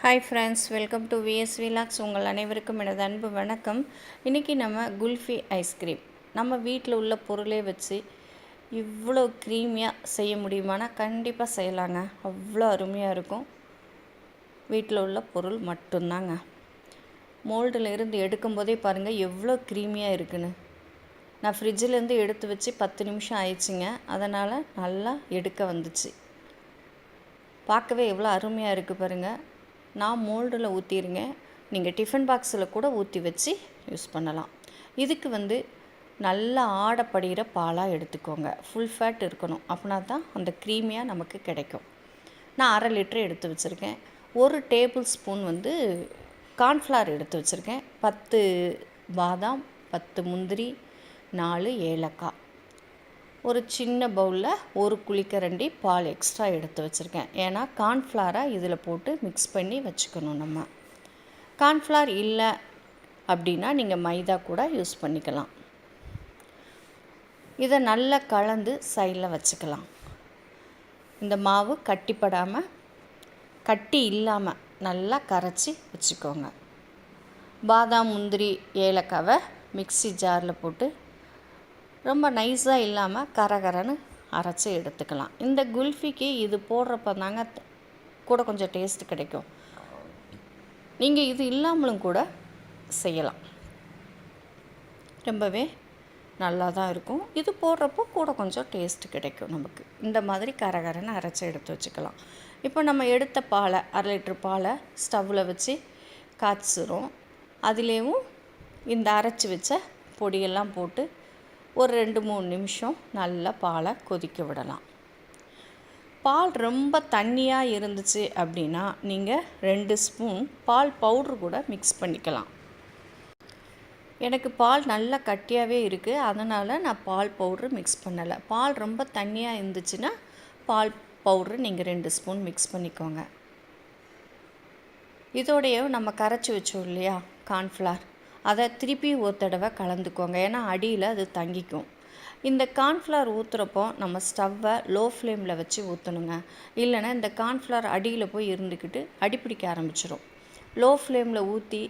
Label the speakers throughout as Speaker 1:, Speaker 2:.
Speaker 1: Hi friends welcome to VS vlogs உங்கள் அனைவருக்கும் எனது அன்பு வணக்கம். இன்றைக்கி நம்ம குல்ஃபி ஐஸ்கிரீம் நம்ம வீட்டில் உள்ள பொருளே வச்சு இவ்வளோ க்ரீமியாக செய்ய முடியுமானா கண்டிப்பாக செய்யலாங்க. அவ்வளோ அருமையாக இருக்கும். வீட்டில் உள்ள பொருள் மட்டும்தாங்க. மோல்டில் இருந்து எடுக்கும்போதே பாருங்கள் எவ்வளோ க்ரீமியாக இருக்குன்னு. நான் ஃப்ரிட்ஜிலேருந்து எடுத்து வச்சு பத்து நிமிஷம் ஆயிடுச்சுங்க. அதனால் நல்லா எடுக்க வந்துச்சு. பார்க்கவே எவ்வளோ அருமையாக இருக்குது பாருங்கள் நான் மோல்டில் ஊற்றிருங்க நீங்கள் டிஃபன் பாக்ஸில் கூட ஊற்றி வச்சு யூஸ் பண்ணலாம். இதுக்கு வந்து நல்லா ஆடப்படுகிற பாலாக எடுத்துக்கோங்க. ஃபுல் ஃபேட் இருக்கணும். அப்படின்னா தான் அந்த க்ரீமியாக நமக்கு கிடைக்கும். நான் அரை லிட்டர் எடுத்து வச்சுருக்கேன். ஒரு டேபிள் ஸ்பூன் வந்து கார்ன்ஃப்ளவர் எடுத்து வச்சுருக்கேன். பத்து பாதாம் பத்து முந்திரி நாலு ஏலக்காய். ஒரு சின்ன பவுலில் ஒரு குளிக்கரண்டி பால் எக்ஸ்ட்ரா எடுத்து வச்சுருக்கேன். ஏன்னா கார்ன்ஃப்ளாரை இதில் போட்டு மிக்ஸ் பண்ணி வச்சுக்கணும் நம்ம. கார்ன்ஃப்ளார் இல்லை அப்படின்னா நீங்கள் மைதா கூட யூஸ் பண்ணிக்கலாம். இதை நல்லா கலந்து சைடில் வச்சுக்கலாம். இந்த மாவு கட்டிப்படாமல் கட்டி இல்லாமல் நல்லா கரைச்சி வச்சுக்கோங்க. பாதாம் முந்திரி ஏலக்காவை மிக்சி ஜாரில் போட்டு ரொம்ப நைஸாக இல்லாமல் கரகரன்னு அரைச்சி எடுத்துக்கலாம். இந்த குல்ஃபிக்கு இது போடுறப்ப தாங்க கூட கொஞ்சம் டேஸ்ட் கிடைக்கும். நீங்கள் இது இல்லாமலும் கூட செய்யலாம். ரொம்பவே நல்லா தான் இருக்கும். இது போடுறப்போ கூட கொஞ்சம் டேஸ்ட் கிடைக்கும் நமக்கு. இந்த மாதிரி கரகரன்னு அரைச்சி எடுத்து வச்சுக்கலாம். இப்போ நம்ம எடுத்த பாலை அரை லிட்டர் பாலை ஸ்டவ்வில் வச்சு காய்ச்சிரும். அதுலேயும் இந்த அரைச்சி வச்ச பொடியெல்லாம் போட்டு ஒரு ரெண்டு மூணு நிமிஷம் நல்லா பாலை கொதிக்க விடலாம். பால் ரொம்ப தண்ணியாக இருந்துச்சு அப்படின்னா நீங்கள் ரெண்டு ஸ்பூன் பால் பவுட்ரு கூட மிக்ஸ் பண்ணிக்கலாம். எனக்கு பால் நல்லா கட்டியாகவே இருக்குது அதனால் நான் பால் பவுட்ரு மிக்ஸ் பண்ணலை. பால் ரொம்ப தண்ணியாக இருந்துச்சுன்னா பால் பவுட்ரு நீங்கள் ரெண்டு ஸ்பூன் மிக்ஸ் பண்ணிக்கோங்க. இதோடைய நம்ம கரைச்சி வச்சோம் இல்லையா? கார்ன்ஃப்ளார் அதை திருப்பி ஒரு தடவை கலந்துக்கோங்க. ஏன்னா அடியில் அது தங்கிக்கும். இந்த கார்ன்ஃப்ளவர் ஊற்றுறப்போ நம்ம ஸ்டவ்வை லோ ஃப்ளேமில் வச்சு ஊற்றணுங்க இல்லைன்னா இந்த கார்ன்ஃப்ளவர் அடியில் போய் இருந்துக்கிட்டு அடிப்பிடிக்க ஆரம்பிச்சிடும் லோ ஃப்ளேமில் ஊற்றி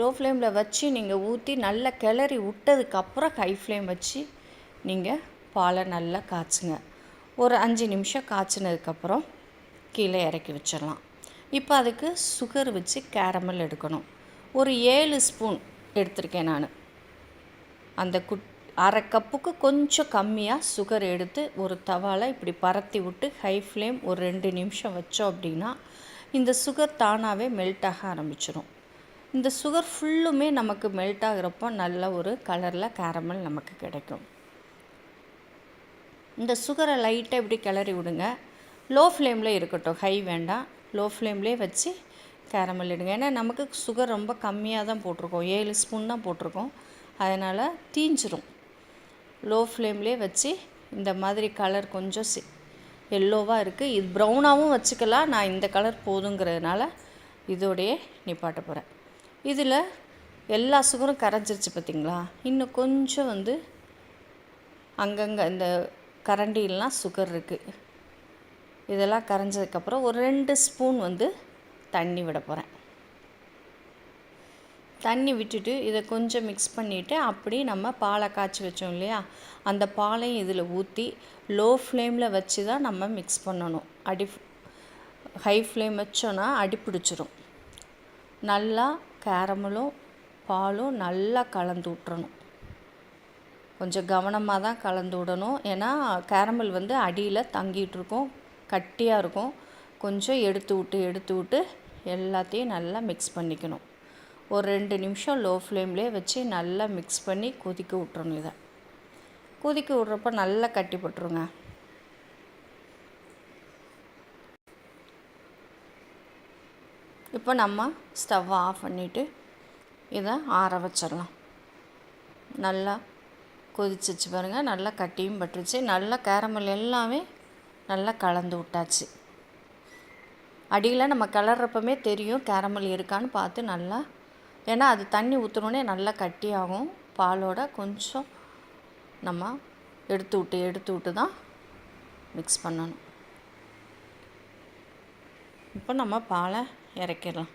Speaker 1: லோ ஃப்ளேமில் வச்சு நீங்கள் ஊற்றி நல்லா கிளறி விட்டதுக்கப்புறம் ஹை ஃப்ளேம் வச்சு நீங்கள் பாலை நல்லா காய்ச்சுங்க. ஒரு அஞ்சு நிமிஷம் காய்ச்சினதுக்கப்புறம் கீழே இறக்கி வச்சிடலாம் இப்போ அதுக்கு சுகர் வச்சு கேரமல் எடுக்கணும். ஒரு ஏழு ஸ்பூன் எடுத்திருக்கேன் நான். அந்த குட் அரை கப்புக்கு கொஞ்சம் கம்மியாக சுகர் எடுத்து ஒரு தவாவில் இப்படி பரத்தி விட்டு ஹை ஃப்ளேம் ஒரு ரெண்டு நிமிஷம் வச்சோம் அப்படின்னா இந்த சுகர் தானாகவே மெல்ட் ஆக ஆரம்பிச்சிடும் இந்த சுகர் ஃபுல்லுமே நமக்கு மெல்ட் ஆகிறப்போ நல்ல ஒரு கலரில் கேரமல் நமக்கு கிடைக்கும். இந்த சுகரை லைட்டாக இப்படி கிளறி விடுங்க. லோ ஃப்ளேமில் இருக்கட்டும் ஹை வேண்டாம். லோ ஃப்ளேம்லேயே வச்சு கேரமல் எடுங்க. ஏன்னா நமக்கு சுகர் ரொம்ப கம்மியாக தான் போட்டிருக்கோம். ஏழு ஸ்பூன் தான் போட்டிருக்கோம். அதனால் தீஞ்சிரும். லோ ஃப்ளேம்லேயே வச்சு இந்த மாதிரி கலர் கொஞ்சம் சி எல்லோவாக இருக்குது இது ப்ரௌனாகவும் வச்சுக்கலாம். நான் இந்த கலர் போதுங்கிறதுனால இதோடையே நிப்பாட்ட போகிறேன் இதில் எல்லா சுகரும் கரைஞ்சிருச்சு பார்த்திங்களா இன்னும் கொஞ்சம் வந்து அங்கங்கே இந்த கரண்டிலாம் சுகர் இருக்குது இதெல்லாம் கரைஞ்சதுக்கப்புறம் ஒரு ரெண்டு ஸ்பூன் வந்து தண்ணி விட போகிறேன் தண்ணி விட்டுட்டு இதை கொஞ்சம் மிக்ஸ் பண்ணிவிட்டு அப்படி நம்ம பாலை காய்ச்சி வச்சோம் இல்லையா? அந்த பாலையும் இதில் ஊற்றி லோ ஃப்ளேமில் வச்சு தான் நம்ம மிக்ஸ் பண்ணணும். அடி ஹை ஃப்ளேம் வச்சோன்னா அடி பிடிச்சிரும். நல்லா கேரமலும் பாலும் நல்லா கலந்து விட்றணும் கொஞ்சம் கவனமாக தான் கலந்து விடணும். ஏன்னா கேரமல் வந்து அடியில் தங்கிட்டுருக்கும் கட்டியாக இருக்கும். கொஞ்சம் எடுத்து விட்டு எடுத்து விட்டு எல்லாத்தையும் நல்லா மிக்ஸ் பண்ணிக்கணும். ஒரு ரெண்டு நிமிஷம் லோ ஃப்ளேம்லேயே வச்சு நல்லா மிக்ஸ் பண்ணி கொதிக்க விட்றணும் இதை. கொதிக்க விட்றப்ப நல்லா கட்டி போட்டுருங்க. இப்போ நம்ம ஸ்டவ்வை ஆஃப் பண்ணிவிட்டு இதை ஆற வச்சிடலாம். நல்லா கொதிச்சிச்சு பாருங்கள் நல்லா கட்டியும் பட்டுருச்சு. நல்லா கேரமல் எல்லாமே நல்லா கலந்து விட்டாச்சு. அடியில் நம்ம கிளறப்பமே தெரியும் கேரமல் இருக்கான்னு பார்த்து நல்லா ஏன்னா அது தண்ணி ஊற்றுனோடனே நல்லா கட்டியாகும். பாலோட கொஞ்சம் நம்ம எடுத்து விட்டு எடுத்து விட்டு தான் மிக்ஸ் பண்ணணும். இப்போ நம்ம பாலை இறக்கிடலாம்.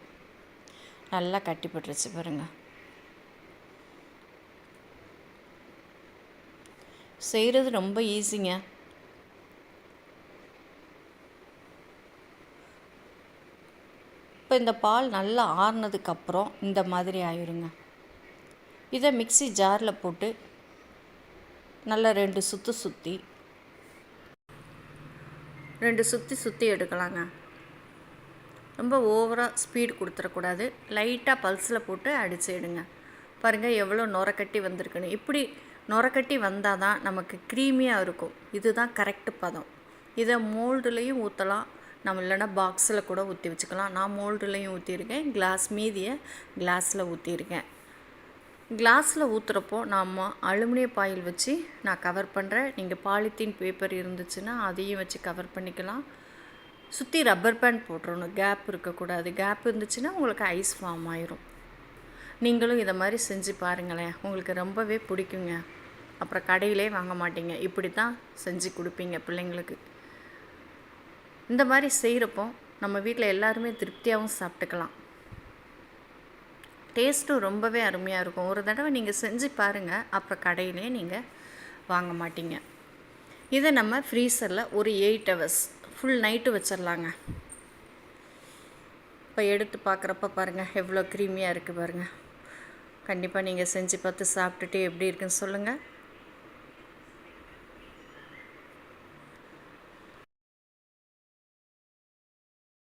Speaker 1: நல்லா கட்டிப்பட்டுருச்சு பாருங்கள் செய்கிறது ரொம்ப ஈஸிங்க இப்போ இந்த பால் நல்லா ஆறுனதுக்கப்புறம் இந்த மாதிரி ஆயிருங்க. இதை மிக்ஸி ஜாரில் போட்டு நல்லா ரெண்டு சுற்று சுற்றி ரெண்டு சுற்றி சுற்றி எடுக்கலாங்க. ரொம்ப ஓவராக ஸ்பீடு கொடுத்துடக்கூடாது. லைட்டாக பல்ஸில் போட்டு அடித்து எடுங்க. பாருங்கள் எவ்வளோ நுரக்கட்டி வந்திருக்குன்னு. இப்படி நுரக்கட்டி வந்தால் தான் நமக்கு க்ரீமியாக இருக்கும். இதுதான் கரெக்டு பதம். இதை மோல்டுலேயும் ஊற்றலாம் நம்ம இல்லைன்னா பாக்ஸில் கூட ஊற்றி வச்சுக்கலாம். நான் மோல்டுலேயும் ஊற்றிருக்கேன் கிளாஸ் மீதியை கிளாஸில் ஊற்றிருக்கேன் கிளாஸில் ஊற்றுறப்போ நாம் அலுமினிய பாயில் வச்சு நான் கவர் பண்ணுறேன் நீங்கள் பாலித்தீன் பேப்பர் இருந்துச்சுன்னா அதையும் வச்சு கவர் பண்ணிக்கலாம். சுற்றி ரப்பர் பேண்ட் போட்டுறணும். கேப் இருக்கக்கூடாது. கேப் இருந்துச்சுன்னா உங்களுக்கு ஐஸ் ஃபார்ம் ஆயிரும். நீங்களும் இதை மாதிரி செஞ்சு பாருங்களேன். உங்களுக்கு ரொம்பவே பிடிக்குங்க. அப்புறம் கடையிலே வாங்க மாட்டீங்க. இப்படி தான் செஞ்சு கொடுப்பீங்க பிள்ளைங்களுக்கு. இந்த மாதிரி செய்கிறப்போ நம்ம வீட்டில் எல்லாருமே திருப்தியாகவும் சாப்பிட்டுக்கலாம். டேஸ்ட்டும் ரொம்பவே அருமையாக இருக்கும். ஒரு தடவை நீங்கள் செஞ்சு பாருங்கள் அப்புறம் கடையிலே நீங்கள் வாங்க மாட்டீங்க. இதை நம்ம ஃப்ரீசரில் ஒரு எயிட் ஹவர்ஸ் ஃபுல் நைட்டு வச்சிடலாங்க இப்போ எடுத்து பார்க்குறப்ப பாருங்கள் எவ்வளோ க்ரீமியாக இருக்குது பாருங்கள் கண்டிப்பாக நீங்கள் செஞ்சு பார்த்து சாப்பிட்டுட்டு எப்படி இருக்குன்னு சொல்லுங்கள்